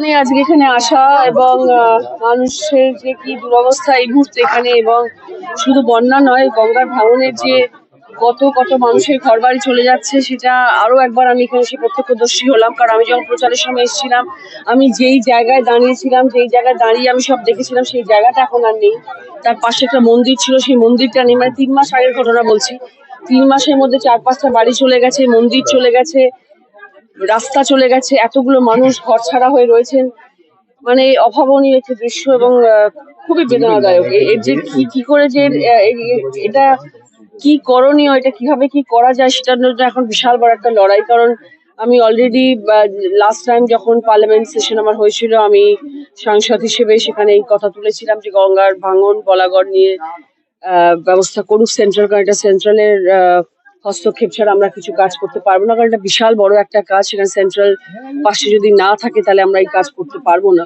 মানে আজকে এখানে আসা এবং মানুষের যে কি দুরবস্থা এই মুহূর্তে এখানে এবং শুধু বন্যা নয়, গঙ্গার ভাঙনের যে কত কত মানুষের ঘর বাড়ি চলে যাচ্ছে, সেটা আরও একবার আমি এখানে এসে প্রত্যক্ষদর্শী হলাম। কারণ আমি যখন প্রচারের সময় এসেছিলাম, আমি যেই জায়গায় দাঁড়িয়েছিলাম, যেই জায়গায় দাঁড়িয়ে আমি সব দেখেছিলাম, সেই জায়গাটা এখন আর নেই। তার পাশে একটা মন্দির ছিল, সেই মন্দিরটা নেই। মানে তিন মাস আগের ঘটনা বলছি। তিন মাসের মধ্যে চার পাঁচটা বাড়ি চলে গেছে, মন্দির চলে গেছে। রাস্তা চলে গেছে, এতগুলো মানুষ ঘর ছাড়া হয়ে রয়েছেন। মানে অভাবনীয় একটি দৃশ্য এবং খুবই বেদনাদায়ক। এর যে কি কি করে যে এটা কি করণীয়, এটা কীভাবে কি করা যায় সেটার জন্য এখন বিশাল বড় একটা লড়াই। কারণ আমি অলরেডি লাস্ট টাইম যখন পার্লামেন্ট সেশন আমার হয়েছিল, আমি সাংসদ হিসেবে সেখানে এই কথা তুলেছিলাম যে গঙ্গার ভাঙন, বলাগড় নিয়ে ব্যবস্থা করুক সেন্ট্রাল কারণ এটা সেন্ট্রালের হস্তক্ষেপ ছাড়া আমরা কিছু কাজ করতে পারব না, কারণ এটা বিশাল বড় একটা কাজ, সেখানে সেন্ট্রাল পাশে যদি না থাকে তাহলে আমরা এই কাজ করতে পারব না।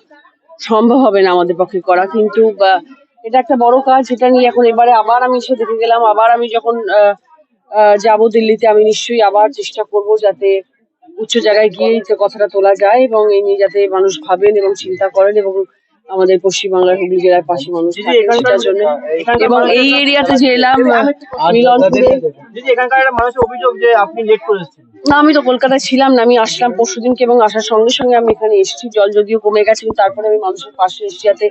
সম্ভব হবে না আমাদের পক্ষে করা, কিন্তু এটা একটা বড় কাজ, এটা নিয়ে এখন এবারে আবার আমি এসে দেখে গেলাম, আবার আমি যখন যাব দিল্লিতে, আমি নিশ্চয়ই আবার চেষ্টা করব যাতে উচ্চ জায়গায় গিয়ে কথাটা তোলা যায় এবং এই নিয়ে যাতে মানুষ ভাবেন এবং চিন্তা করেন এবং আমাদের পশ্চিমবাংলার হুগলি জেলার পাশে মানুষ সেটার জন্য। এবং এই এরিয়াতে যে এলাম মিলনপুরে এখানকার মানুষের অভিযোগ যে আপনি লেট করে না আমি তো কলকাতায় ছিলাম না আমি আসলাম পরশুদিনকে এবং আসার সঙ্গে সঙ্গে আমি এখানে এসেছি জল যদিও কমে গেছে কিন্তু তারপরে আমি মানুষের পাশে এসেছি যাতে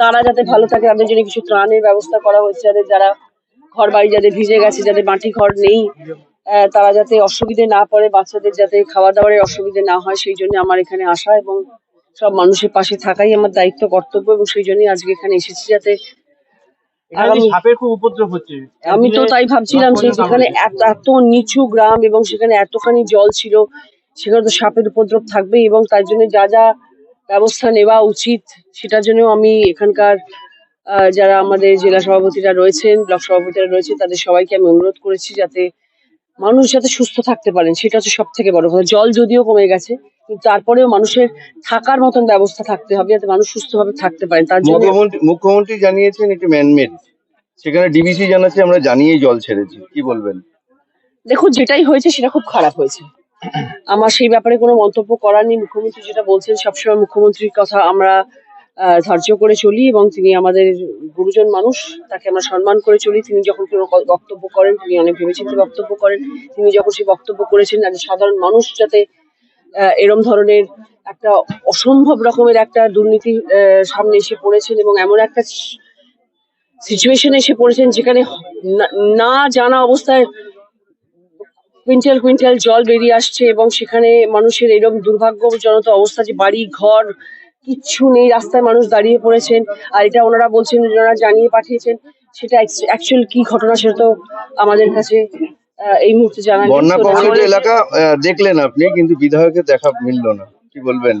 তারা যাতে ভালো থাকে তাদের জন্য কিছু ত্রাণের ব্যবস্থা করা হয়েছে যাদের যারা ঘর বাড়ি যাদের ভিজে গেছে যাদের মাটি ঘর নেই আহ, তারা যাতে অসুবিধে না পড়ে বাচ্চাদের যাতে খাওয়া দাওয়ার অসুবিধে না হয় সেই জন্য আমার এখানে আসা এবং সব মানুষের পাশে থাকাই আমার দায়িত্ব কর্তব্য এবং সেই জন্যই আজকে এখানে এসেছি যাতে আমি তো তাই ভাবছিলাম যে যেখানে এত নিচু গ্রাম এবং সেখানে এতখানি জল ছিল সেখানে তো সাপের উপদ্রব থাকবেই এবং তার জন্য যা যা ব্যবস্থা নেওয়া উচিত সেটার জন্য আমি এখানকার যারা আমাদের জেলা সভাপতিরা রয়েছেন ব্লক সভাপতিরা রয়েছে তাদের সবাইকে আমি অনুরোধ করেছি যাতে মানুষ যাতে সুস্থ থাকতে পারেন সেটা হচ্ছে সব থেকে বড় কথা। জল যদিও কমে গেছে কিন্তু তারপরেও মানুষের থাকার মতন ব্যবস্থা থাকতে হবে যাতে মানুষ সুস্থভাবে থাকতে পারেন তার জন্য মুখ্যমন্ত্রী মুখ্যমন্ত্রী জানিয়েছেন এটি ম্যানমেড সেখানে ডিবিসি জানাচ্ছে আমরা জানিয়েই জল ছেড়েছি। কি বলবেন? দেখুন যেটাই হয়েছে সেটা খুব খারাপ হয়েছে। আমার সেই ব্যাপারে কোনো মন্তব্য করার নেই। মুখ্যমন্ত্রী যেটা বলছেন সবসময় মুখ্যমন্ত্রীর কথা আমরা ধার্য করে চলি এবং তিনি আমাদের গুরুজন মানুষ, তাকে আমরা সম্মান করে চলি। তিনি যখন কোনো বক্তব্য করেন, তিনি অনেক ভেবেচিন্তে বক্তব্য করেন। তিনি যখন সেই বক্তব্য করেছেন যাতে সাধারণ মানুষ যাতে এরম ধরনের একটা অসম্ভব রকমের একটা দুর্নীতি সামনে এসে পড়েছেন এবং এমন একটা সিচুয়েশনে এসে পড়েছেন যেখানে না জানা অবস্থায় কুইন্টাল কুইন্টাল জল বেরিয়ে আসছে এবং সেখানে মানুষের এরকম দুর্ভাগ্যজনক অবস্থা যে বাড়ি, ঘর কিচ্ছু নেই রাস্তায় মানুষ দাঁড়িয়ে পড়েছেন। আর এটা ওনারা বলছেন ওনারা জানিয়ে পাঠিয়েছেন। সেটা অ্যাকচুয়াল কি ঘটনা সেটা তো আমাদের কাছে এই মুহূর্তে জানা বন্যা এলাকা দেখলেন আপনি কিন্তু বিধায়কের দেখা মিলল না। কি বলবেন?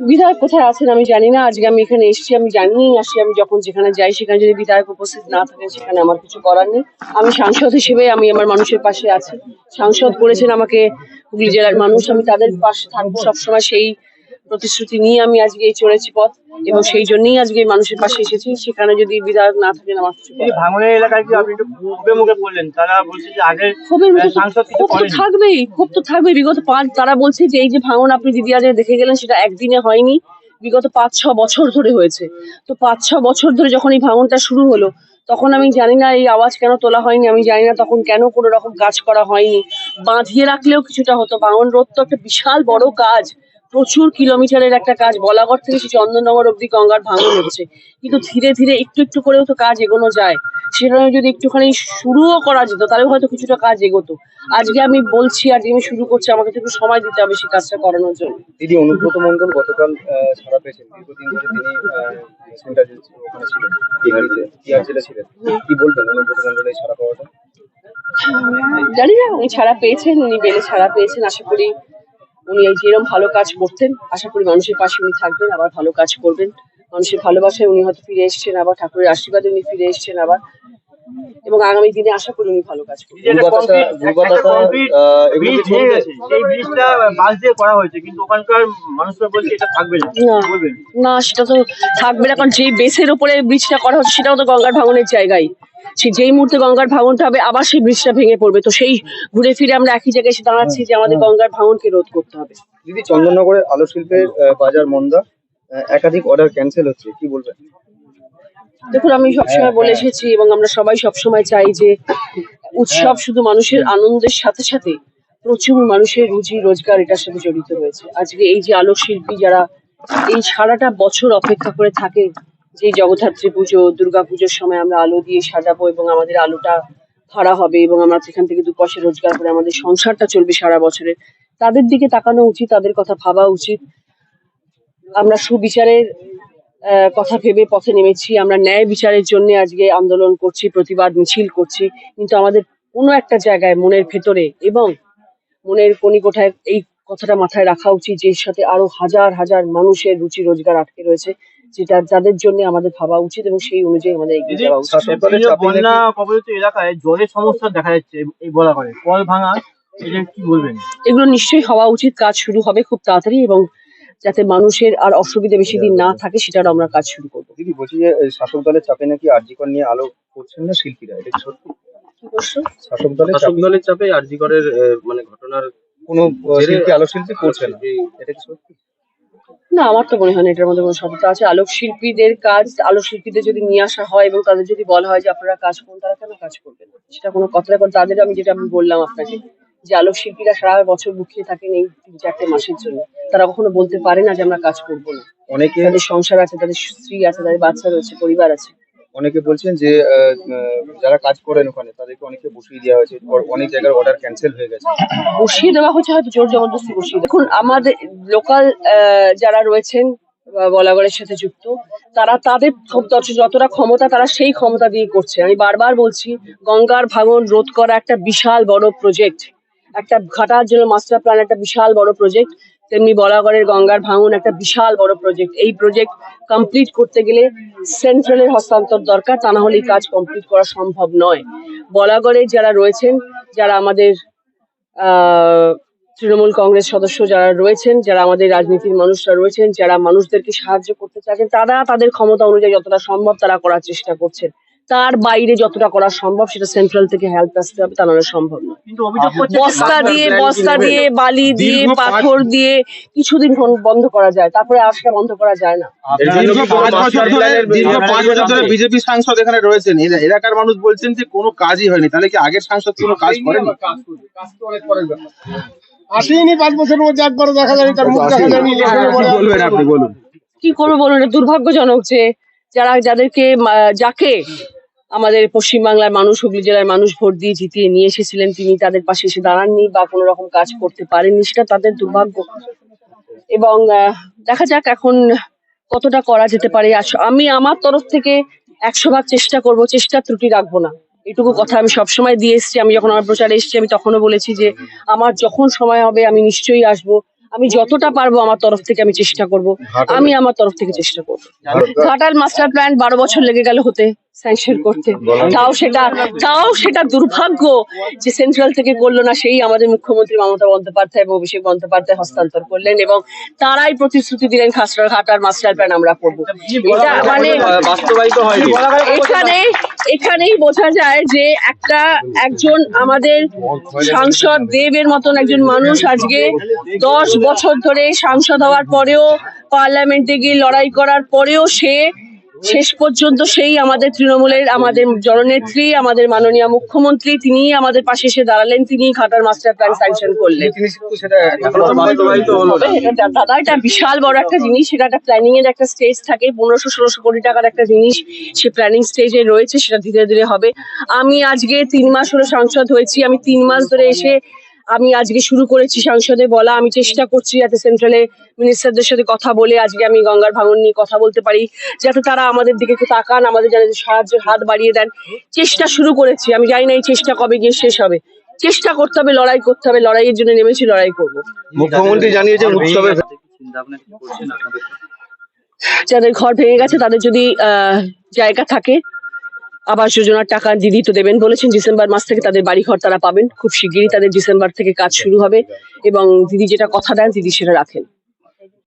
বিধায়ক কোথায় আছেন আমি জানি না। আজকে আমি এখানে এসেছি আমি জানিয়েই আসি। আমি যখন যেখানে যাই সেখানে যদি বিধায়ক উপস্থিত না থাকেন সেখানে আমার কিছু করার নেই। আমি সাংসদ হিসেবে আমি আমার মানুষের পাশে আছি। সাংসদ বলেছেন আমাকে হুগলি জেলার মানুষ। আমি তাদের পাশে থাকব সবসময় সেই প্রতিশ্রুতি নিয়ে আমি আজকে এই চলেছি পথ এবং সেই জন্যই আজকে মানুষের পাশে এসেছি। সেখানে যদি বিধায়ক না থাকেন আমার কিছু ভাঙনের এলাকায় কি আপনি একটু মুখে মুখে বললেন? তারা বলছে যে আগে ক্ষোভের মুখে তো- সাংসদ কিছু ক্ষোভ তো থাকবেই ক্ষোভ তো থাকবেই। বিগত পাঁচ তারা বলছে যে এই যে ভাঙন আপনি দিদি আজ দেখে গেলেন সেটা একদিনে হয়নি। বিগত পাঁচ ছ বছর ধরে হয়েছে। তো পাঁচ ছ বছর ধরে যখন এই ভাঙনটা শুরু হলো তখন আমি জানি না এই আওয়াজ কেন তোলা হয়নি। আমি জানি না তখন কেন কোনো রকম কাজ করা হয়নি। বাঁধিয়ে রাখলেও কিছুটা হতো। ভাঙন রোধ তো একটা বিশাল বড় কাজ। প্রচুর কিলোমিটারের একটা কাজ বলাগড় থেকে সে চন্দননগর অব্দি গঙ্গার ভাঙন হচ্ছে। কিন্তু ধীরে ধীরে একটু একটু করেও তো কাজ এগোনো যায়। সেটা যদি একটুখানি শুরুও করা যেত তাহলে হয়তো কিছুটা কাজ এগোতো। আজকে আমি বলছি আজকে আমি শুরু করছি আমাকে তো একটু সময় দিতে হবে সেই কাজটা করানোর জন্য। দিদি অনুব্রত মন্ডল গতকাল পেয়েছেন। দীর্ঘদিন ধরে তিনি সেন্টার ওখানে ছিলেন বিহারিতে বিহার জেলা ছিলেন। কি বলবেন অনুব্রত মন্ডল এই পাওয়াটা? জানি না উনি ছাড়া পেয়েছেন উনি বেলে ছাড়া পেয়েছেন আশা করি উনি এই যেরকম ভালো কাজ করতেন, আশা করি মানুষের পাশে উনি থাকবেন, আবার ভালো কাজ করবেন। মানুষের ভালোবাসায় উনি হয়তো ফিরে এসছেন, আবার ঠাকুরের আশীর্বাদে উনি ফিরে এসছেন, আবার এবং আগামী দিনে আশা করি উনি ভালো কাজ করবেন। না। না। কি বলবেন? না সেটা তো থাকবে না কারণ যে বেসের উপরে ব্রিজটা করা হচ্ছে সেটাও তো গঙ্গার ভাঙনের জায়গায়। সে যেই মুহূর্তে গঙ্গার ভাঙনটা হবে আবার সেই ব্রিজটা ভেঙে পড়বে। তো সেই ঘুরে ফিরে আমরা একই জায়গায় এসে দাঁড়াচ্ছি যে আমাদের গঙ্গার ভাঙনকে রোধ করতে হবে। দিদি চন্দননগরে আলো শিল্পের বাজার মন্দা একাধিক অর্ডার ক্যান্সেল হচ্ছে কি বলবেন? দেখুন আমি সবসময় বলে এসেছি এবং আমরা সবাই সবসময় চাই যে উৎসব শুধু মানুষের আনন্দের সাথে সাথে প্রচুর মানুষের রুজি রোজগার এটার সাথে জড়িত রয়েছে। আজকে এই যে আলোক শিল্পী যারা এই সারাটা বছর অপেক্ষা করে থাকে যে জগদ্ধাত্রী পুজো দুর্গা পুজোর সময় আমরা আলো দিয়ে সাজাবো এবং আমাদের আলোটা ভাড়া হবে এবং আমরা সেখান থেকে দু পয়সা রোজগার করে আমাদের সংসারটা চলবে সারা বছরে তাদের দিকে তাকানো উচিত তাদের কথা ভাবা উচিত। আমরা সুবিচারের কথা ভেবে পথে নেমেছি। আমরা ন্যায় বিচারের জন্য আজকে আন্দোলন করছি প্রতিবাদ মিছিল করছি। কিন্তু আমাদের কোনো একটা জায়গায় মনের ভেতরে এবং মনের কোণিকোঠায় এই কথাটা মাথায় রাখা উচিত যে সাথে আরও হাজার হাজার মানুষের রুচি রোজগার আটকে রয়েছে যেটা যাদের জন্য আমাদের ভাবা উচিত এবং সেই অনুযায়ী আমাদের এগিয়ে যাওয়া উচিত। বন্যা কবলিত এলাকায় জলের সমস্যা দেখা যাচ্ছে এই- এই বলা করে কল ভাঙা এটা কি বলবেন? এগুলো নিশ্চয়ই হওয়া উচিত কাজ শুরু হবে খুব তাড়াতাড়ি এবং যাতে মানুষের আর অসুবিধা বেশি দিন না থাকে সেটার আমরা কাজ শুরু করব। দিদি বলছি যে শাসক দলের চাপে নাকি আরজিকর নিয়ে আলো করছেন না শিল্পীরা? এটা কি সত্যি? শাসক দলের শাসক দলের চাপে আরজিকরের মানে ঘটনার কোনো শিল্পী আলো শিল্পী করছে না? এটা কি সত্যি? না আমার তো মনে হয় না এটার মধ্যে কোনো সততা আছে। আলোক শিল্পীদের কাজ আলোক শিল্পীদের যদি নিয়ে আসা হয় এবং তাদের যদি বলা হয় যে আপনারা কাজ করুন তারা কেন কাজ করবেন? সেটা কোনো কথা তাদের আমি যেটা আমি বললাম আপনাকে যে আলোক শিল্পীরা সারা বছর মুখিয়ে থাকেন এই তিন চারটে মাসের জন্য। তারা কখনো বলতে পারে না যে আমরা কাজ করব না। অনেকে তাদের সংসার আছে তাদের স্ত্রী আছে তাদের বাচ্চা রয়েছে পরিবার আছে। অনেকে বলছেন যে যারা কাজ করেন ওখানে তাদেরকে অনেকে বসিয়ে দেওয়া হয়েছে অনেক জায়গার অর্ডার ক্যান্সেল হয়ে গেছে। বসিয়ে দেওয়া হচ্ছে হয়তো জোর জবরদস্তি বসিয়ে দেখুন আমাদের লোকাল যারা রয়েছেন বলাগড়ের সাথে যুক্ত তারা তাদের যতটা ক্ষমতা তারা সেই ক্ষমতা দিয়ে করছে। আমি বারবার বলছি গঙ্গার ভাঙন রোধ করা একটা বিশাল বড় প্রজেক্ট একটা ঘাটার জন্য মাস্টার প্ল্যান, একটা বিশাল বড় প্রজেক্ট তেমনি বলাগড়ের গঙ্গার ভাঙন একটা বিশাল বড় প্রজেক্ট এই প্রজেক্ট কমপ্লিট করতে গেলে সেন্ট্রালের হস্তান্তর দরকার, তা না হলে কাজ কমপ্লিট করা সম্ভব নয়। বলাগড়ে যারা রয়েছেন, যারা আমাদের তৃণমূল কংগ্রেস সদস্য যারা রয়েছেন, যারা আমাদের রাজনীতির মানুষরা রয়েছেন, যারা মানুষদেরকে সাহায্য করতে চাচ্ছেন তারা তাদের ক্ষমতা অনুযায়ী যতটা সম্ভব তারা করার চেষ্টা করছেন। তার বাইরে যতটা করা সম্ভব সেটা সেন্ট্রাল থেকে হেল্প আসতে হবে তা নাহলে সম্ভব নয় কিন্তু অভিযোগ করছে বস্তা দিয়ে বস্তা দিয়ে বালি দিয়ে পাথর দিয়ে কিছুদিন বন্ধ করা যায় তারপরে আর সেটা বন্ধ করা যায় না। দীর্ঘ পাঁচ বছর ধরে দীর্ঘ পাঁচ বছর ধরে বিজেপি সাংসদ এখানে রয়েছেন এলাকার মানুষ বলছেন যে কোনো কাজই হয়নি তাহলে কি আগের সাংসদ কোনো কাজ করেনি? আসেনি পাঁচ বছরের মধ্যে একবার দেখা যায়নি তার মুখ দেখা যায়নি বলে বলবেন আপনি বলুন। কি করব বলুন এটা দুর্ভাগ্যজনক যে যারা যাদেরকে যাকে আমাদের পশ্চিমবাংলার মানুষ, হুগলি জেলার মানুষ ভোট দিয়ে জিতিয়ে নিয়ে এসেছিলেন। তিনি তাদের পাশে এসে দাঁড়াননি বা কোনো রকম কাজ করতে পারেননি। সেটা তাদের দুর্ভাগ্য। এবং দেখা যাক এখন কতটা করা যেতে পারে। আমি আমার তরফ থেকে একশো ভাগ চেষ্টা করব, চেষ্টা ত্রুটি রাখব না। এটুকু কথা আমি সবসময় দিয়ে এসেছি। আমি যখন আমার প্রচারে এসেছি, আমি তখনও বলেছি যে, আমার যখন সময় হবে আমি নিশ্চয়ই আসব। আমি যতটা পারব আমার তরফ থেকে আমি চেষ্টা করব। আমি আমার তরফ থেকে চেষ্টা করব। ঘাটাল। মাস্টার প্ল্যান বারো বছর লেগে গেল হতে স্যাংশন করতে। তাও সেটা তাও সেটা দুর্ভাগ্য যে সেন্ট্রাল থেকে করল না সেই আমাদের মুখ্যমন্ত্রী মমতা বন্দ্যোপাধ্যায় এবং অভিষেক বন্দ্যোপাধ্যায় হস্তান্তর করলেন এবং তারাই প্রতিশ্রুতি দিলেন খাসড়া ঘাটার মাস্টার প্ল্যান আমরা করব। এটা মানে এখানে এখানেই বোঝা যায় যে একটা একজন আমাদের সাংসদ দেবের মতন একজন মানুষ আজকে দশ বছর ধরে সাংসদ হওয়ার পরেও পার্লামেন্টে গিয়ে লড়াই করার পরেও সে শেষ পর্যন্ত সেই আমাদের তৃণমূলের আমাদের জননেত্রী আমাদের মাননীয় মুখ্যমন্ত্রী তিনি আমাদের পাশে এসে দাঁড়ালেন তিনি ঘাটার মাস্টার প্ল্যান স্যাংশন করলেন। দাদা এটা বিশাল বড় একটা জিনিস সেটা একটা প্ল্যানিং এর একটা স্টেজ থাকে পনেরোশো ষোলোশো কোটি টাকার একটা জিনিস সে প্ল্যানিং স্টেজে রয়েছে সেটা ধীরে ধীরে হবে। আমি আজকে তিন মাস হলো সাংসদ হয়েছি আমি তিন মাস ধরে এসে আমি আজকে শুরু করেছি সংসদে বলা। আমি চেষ্টা করছি যাতে সেন্ট্রালে মিনিস্টারদের সাথে কথা বলে আজকে আমি গঙ্গার ভাঙন নিয়ে কথা বলতে পারি যাতে তারা আমাদের দিকে একটু তাকান আমাদের যেন সাহায্যের হাত বাড়িয়ে দেন। চেষ্টা শুরু করেছি। আমি জানি না এই চেষ্টা কবে গিয়ে শেষ হবে। চেষ্টা করতে হবে লড়াই করতে হবে লড়াইয়ের জন্য নেমেছি লড়াই করব। মুখ্যমন্ত্রী জানিয়েছেন উৎসবের চিন্তা ভাবনা কি করছেন আপনাদের? যাদের ঘর ভেঙে গেছে তাদের যদি আহ, জায়গা থাকে আবাস যোজনার টাকা দিদি তো দেবেন বলেছেন, ডিসেম্বর মাস থেকে তাদের বাড়ি ঘর তারা পাবেন। খুব শিগগিরই তাদের ডিসেম্বর থেকে কাজ শুরু হবে এবং দিদি যেটা কথা দেন, দিদি সেটা রাখেন।